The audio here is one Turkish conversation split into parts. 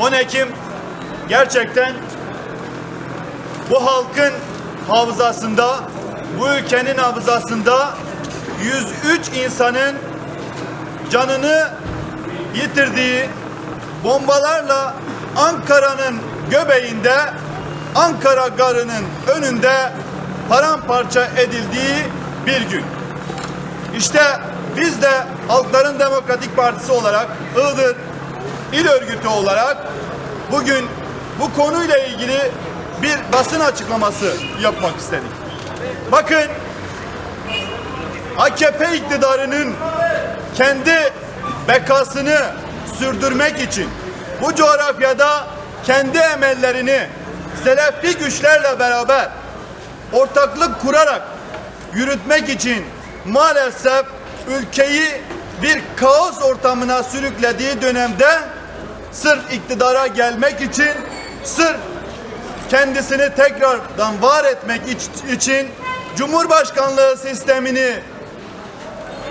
10 Ekim gerçekten bu halkın hafızasında, bu ülkenin hafızasında 103 insanın canını yitirdiği bombalarla Ankara'nın göbeğinde Ankara Garı'nın önünde paramparça edildiği bir gün. İşte biz de Halkların Demokratik Partisi olarak Iğdır İl Örgütü olarak bugün bu konuyla ilgili bir basın açıklaması yapmak istedik. Bakın AKP iktidarının kendi bekasını sürdürmek için bu coğrafyada kendi emellerini selefi güçlerle beraber ortaklık kurarak yürütmek için maalesef ülkeyi bir kaos ortamına sürüklediği dönemde sırf iktidara gelmek için sırf kendisini tekrardan var etmek iç- için Cumhurbaşkanlığı sistemini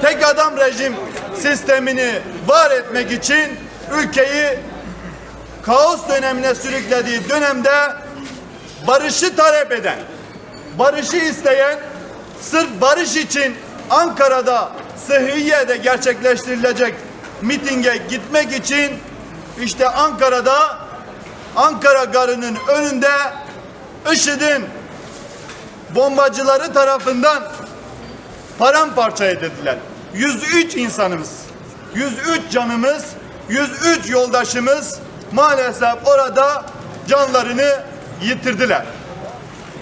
tek adam rejim sistemini var etmek için ülkeyi kaos dönemine sürüklediği dönemde barışı talep eden, barışı isteyen, sırf barış için Ankara'da Sıhhiye'de gerçekleştirilecek mitinge gitmek için işte Ankara'da Ankara Garı'nın önünde IŞİD'in bombacıları tarafından paramparça edildiler. 103 insanımız, 103 canımız, 103 yoldaşımız maalesef orada canlarını yitirdiler.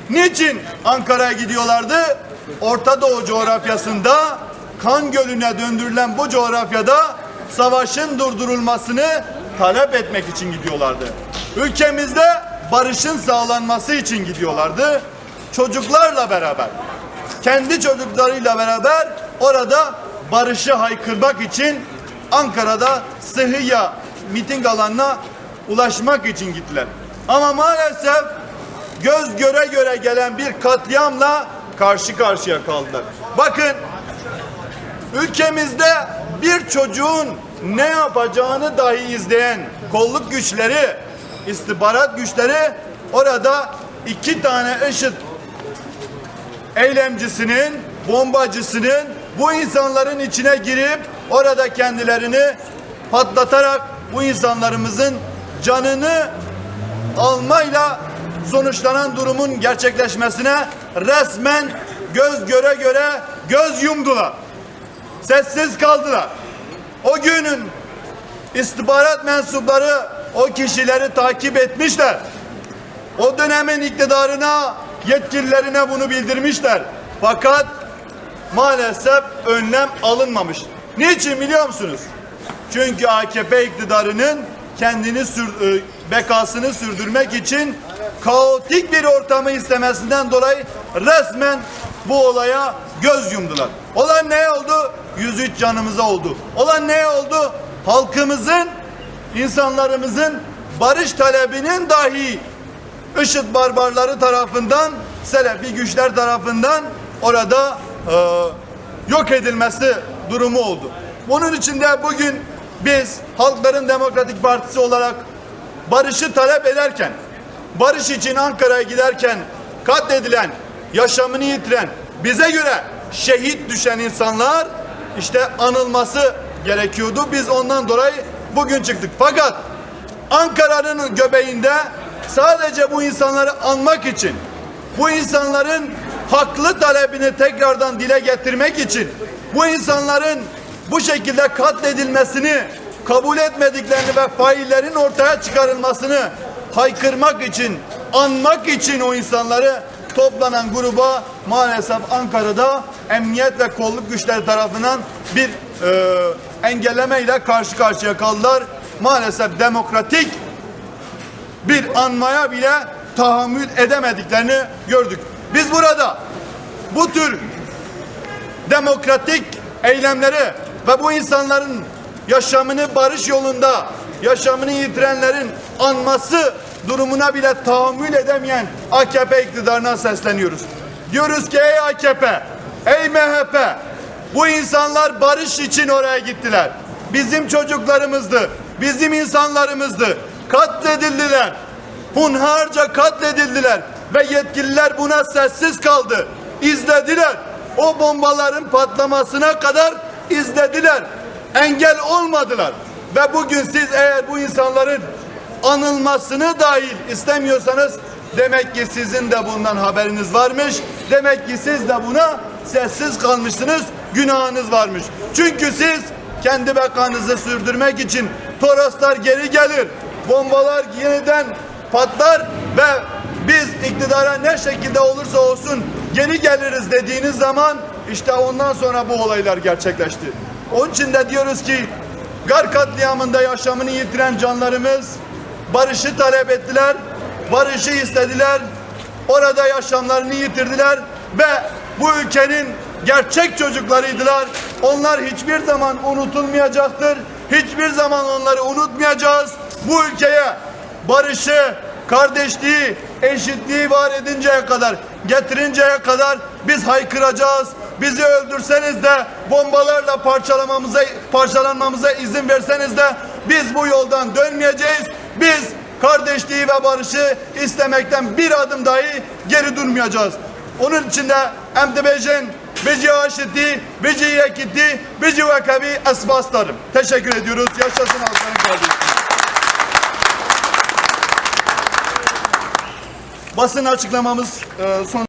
Niçin Ankara'ya gidiyorlardı? Orta Doğu coğrafyasında kan gölüne döndürülen bu coğrafyada savaşın durdurulmasını talep etmek için gidiyorlardı. Ülkemizde barışın sağlanması için gidiyorlardı. Çocuklarla beraber, kendi çocuklarıyla beraber orada barışı haykırmak için Ankara'da Sıhhiye miting alanına ulaşmak için gittiler. Ama maalesef göz göre göre gelen bir katliamla karşı karşıya kaldılar. Bakın ülkemizde bir çocuğun ne yapacağını dahi izleyen kolluk güçleri, istihbarat güçleri orada iki tane IŞİD eylemcisinin, bombacısının bu insanların içine girip orada kendilerini patlatarak bu insanlarımızın canını almayla sonuçlanan durumun gerçekleşmesine resmen göz göre göre göz yumdular. Sessiz kaldılar. O günün istihbarat mensupları o kişileri takip etmişler. O dönemin iktidarına, yetkililerine bunu bildirmişler. Fakat maalesef önlem alınmamış. Niçin biliyor musunuz? Çünkü AKP iktidarının kendini sür, e, bekasını sürdürmek için kaotik bir ortamı istemesinden dolayı resmen bu olaya göz yumdular. Olan ne oldu? 103 canımıza oldu. Olan ne oldu? Halkımızın, insanlarımızın barış talebinin dahi IŞİD barbarları tarafından, Selefi güçler tarafından orada e, yok edilmesi durumu oldu. Bunun için de bugün biz Halkların Demokratik Partisi olarak barışı talep ederken, barış için Ankara'ya giderken katledilen, yaşamını yitiren, bize göre şehit düşen insanlar işte anılması gerekiyordu. Biz ondan dolayı bugün çıktık. Fakat Ankara'nın göbeğinde sadece bu insanları anmak için, bu insanların haklı talebini tekrardan dile getirmek için, bu insanların bu şekilde katledilmesini kabul etmediklerini ve faillerin ortaya çıkarılmasını haykırmak için, anmak için o insanları toplanan gruba maalesef Ankara'da emniyet ve kolluk güçleri tarafından bir e, engellemeyle karşı karşıya kaldılar. Maalesef demokratik bir anmaya bile tahammül edemediklerini gördük. Biz burada bu tür demokratik eylemleri ve bu insanların yaşamını barış yolunda yaşamını yitirenlerin anması durumuna bile tahammül edemeyen AKP iktidarına sesleniyoruz. Diyoruz ki ey AKP, ey MHP bu insanlar barış için oraya gittiler. Bizim çocuklarımızdı, bizim insanlarımızdı. katledildiler. Hunharca katledildiler ve yetkililer buna sessiz kaldı. İzlediler. O bombaların patlamasına kadar izlediler. Engel olmadılar. Ve bugün siz eğer bu insanların anılmasını dahil istemiyorsanız demek ki sizin de bundan haberiniz varmış. Demek ki siz de buna sessiz kalmışsınız. Günahınız varmış. Çünkü siz kendi bekanızı sürdürmek için Toroslar geri gelir. Bombalar yeniden patlar ve biz iktidara ne şekilde olursa olsun geri geliriz dediğiniz zaman işte ondan sonra bu olaylar gerçekleşti. Onun için de diyoruz ki Gar katliamında yaşamını yitiren canlarımız barışı talep ettiler, barışı istediler, orada yaşamlarını yitirdiler ve bu ülkenin gerçek çocuklarıydılar. Onlar hiçbir zaman unutulmayacaktır. Hiçbir zaman onları unutmayacağız. Bu ülkeye barışı, kardeşliği, eşitliği var edinceye kadar, getirinceye kadar biz haykıracağız. Bizi öldürseniz de bombalarla parçalamamıza, parçalanmamıza izin verseniz de biz bu yoldan dönmeyeceğiz. Biz kardeşliği ve barışı istemekten bir adım dahi geri durmayacağız. Onun için de emtibejin bici aşiti, bici yekiti, bici vekabi esbaslarım. Teşekkür ediyoruz. Yaşasın Halkların kardeşliği. Basın açıklamamız e, son